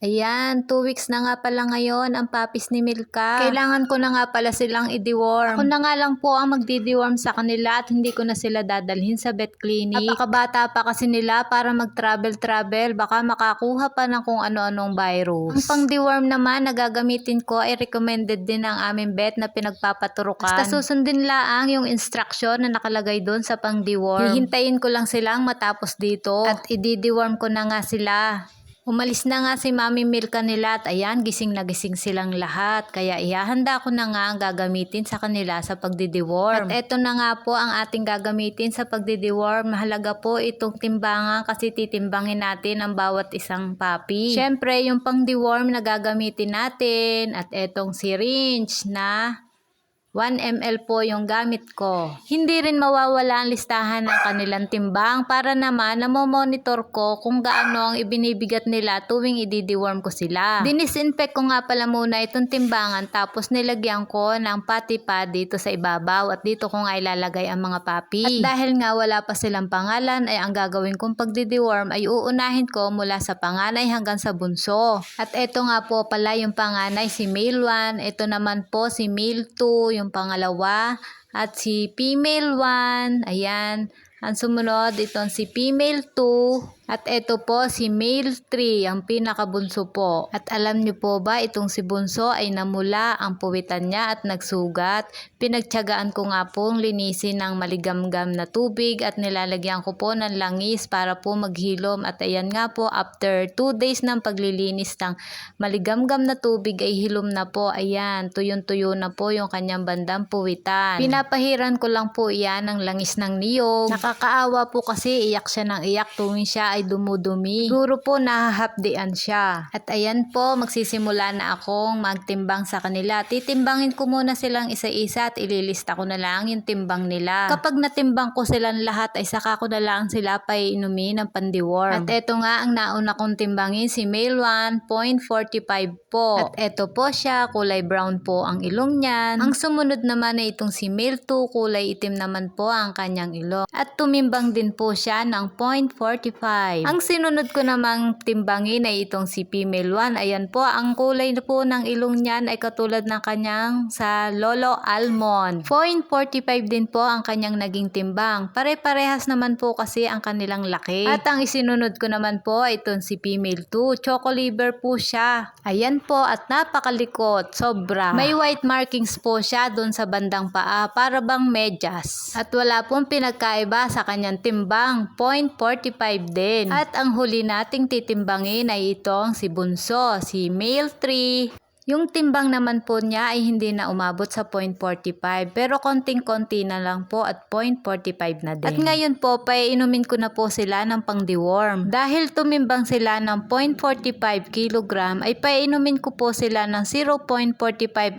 Ayan, 2 weeks na nga pala ngayon ang papis ni Milka. Kailangan ko na nga pala silang i-deworm. Ako na nga lang po ang magdi-deworm sa kanila at hindi ko na sila dadalhin sa vet clinic. Napakabata pa kasi nila para mag-travel-travel. Baka makakuha pa ng kung ano-anong virus. Ang pang-deworm naman na gagamitin ko ay recommended din ng aming vet na pinagpapaturukan. Basta susundin lang yung instruction na nakalagay doon sa pang-deworm. Hihintayin ko lang silang matapos dito. At i-deworm ko na nga sila. Umalis na nga si Mami Milka nila at ayan, gising na gising silang lahat. Kaya ihahanda ko na nga ang gagamitin sa kanila sa pagdideworm. At eto na nga po ang ating gagamitin sa pagdideworm. Mahalaga po itong timbangan kasi titimbangin natin ang bawat isang papi. Siyempre, yung pang deworm na gagamitin natin at etong syringe na 1 ml po yung gamit ko. Hindi rin mawawala ang listahan ng kanilang timbang para naman namomonitor ko kung gaano ang ibinibigat nila tuwing i-deworm ko sila. Dinisinfect ko nga pala muna itong timbangan tapos nilagyan ko ng pati pad dito sa ibabaw at dito ko nga ilalagay ang mga papi. At dahil nga wala pa silang pangalan ay ang gagawin kong pagdi-deworm ay uunahin ko mula sa panganay hanggang sa bunso. At ito nga po pala yung panganay si male 1, ito naman po si male 2, yung pangalawa, at si female 1, ayan. Ang sumunod, itong si female 2, at ito po si male 3, ang pinakabunso po. At alam niyo po ba, itong si bunso ay namula ang puwitan niya at nagsugat. Pinagtyagaan ko nga pong linisin ng maligamgam na tubig at nilalagyan ko po ng langis para po maghilom. At ayan nga po, after 2 days ng paglilinis ng maligamgam na tubig ay hilom na po. Ayan, tuyon-tuyo na po yung kanyang bandang puwitan. Pinapahiran ko lang po iyan ng langis ng niyog. Nakakaawa po kasi iyak siya ng iyak tuwing siya ay dumudumi. Siguro po nahahapdian siya. At ayan po, magsisimula na akong magtimbang sa kanila. Titimbangin ko muna silang isa-isa at ililista ko na lang yung timbang nila. Kapag natimbang ko silang lahat ay saka ko na lang sila paiinumin ng pandiworm. At eto nga ang nauna kong timbangin si male 1.45 po. At eto po siya, kulay brown po ang ilong niyan. Ang sumunod naman ay itong si male 2, kulay itim naman po ang kanyang ilong. At tumimbang din po siya ng 0.45. Ang sinunod ko namang timbangin ay itong si female 1. Ayan po, ang kulay po ng ilong niyan ay katulad ng kanyang sa Lolo Almond. 0.45 din po ang kanyang naging timbang. Pare-parehas naman po kasi ang kanilang laki. At ang isinunod ko naman po ay itong si female 2. Choco liver po siya. Ayan po at napakalikot. Sobra. May white markings po siya doon sa bandang paa para bang medyas. At wala pong pinagkaiba sa kanyang timbang. 0.45 din. At ang huli nating titimbangin ay itong si Bunso, si male 3. Yung timbang naman po niya ay hindi na umabot sa 0.45 pero konting-konti na lang po at 0.45 na din. At ngayon po, paiinumin ko na po sila ng pang-deworm. Dahil tumimbang sila ng 0.45 kg ay paiinumin ko po sila ng 0.45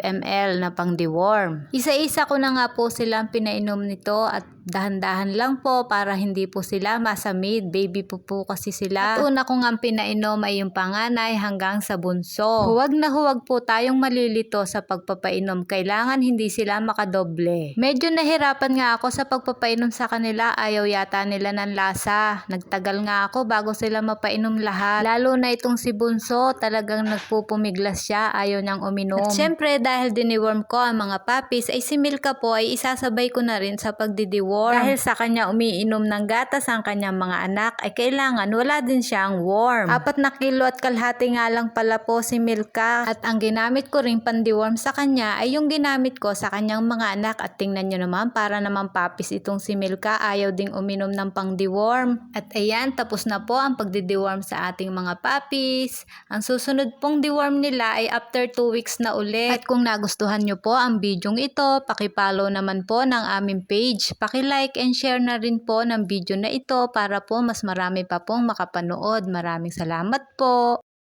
ml na pang-deworm. Isa-isa ko na nga po silang pinainom nito at dahan-dahan lang po para hindi po sila masamid. Baby po po kasi sila. At una ko nga pinainom ay yung panganay hanggang sa bunso. Huwag na huwag po tayong malilito sa pagpapainom. Kailangan hindi sila makadoble. Medyo nahirapan nga ako sa pagpapainom sa kanila. Ayaw yata nila ng lasa. Nagtagal nga ako bago sila mapainom lahat. Lalo na itong si bunso, talagang nagpupumiglas siya. Ayaw niyang uminom. At syempre dahil diniworm ko ang mga puppies ay si Milka po ay isasabay ko na rin sa pagdidiworm. Dahil sa kanya umiinom ng gatas ang kanyang mga anak ay kailangan wala din siyang warm. Apat na kilo at kalahati nga lang pala po si Milka. At ang ginamit ko rin pandiworm sa kanya ay yung ginamit ko sa kanyang mga anak. At tingnan nyo naman para naman papis itong si Milka ayaw ding uminom ng pang-deworm. At ayan tapos na po ang pagdi-deworm sa ating mga puppies. Ang susunod pong deworm nila ay after 2 weeks na ulit. At kung nagustuhan nyo po ang bidyong ito, pakipollow naman po ng aming page. Paki-like and share na rin po ng video na ito para po mas marami pa pong makapanood. Maraming salamat po.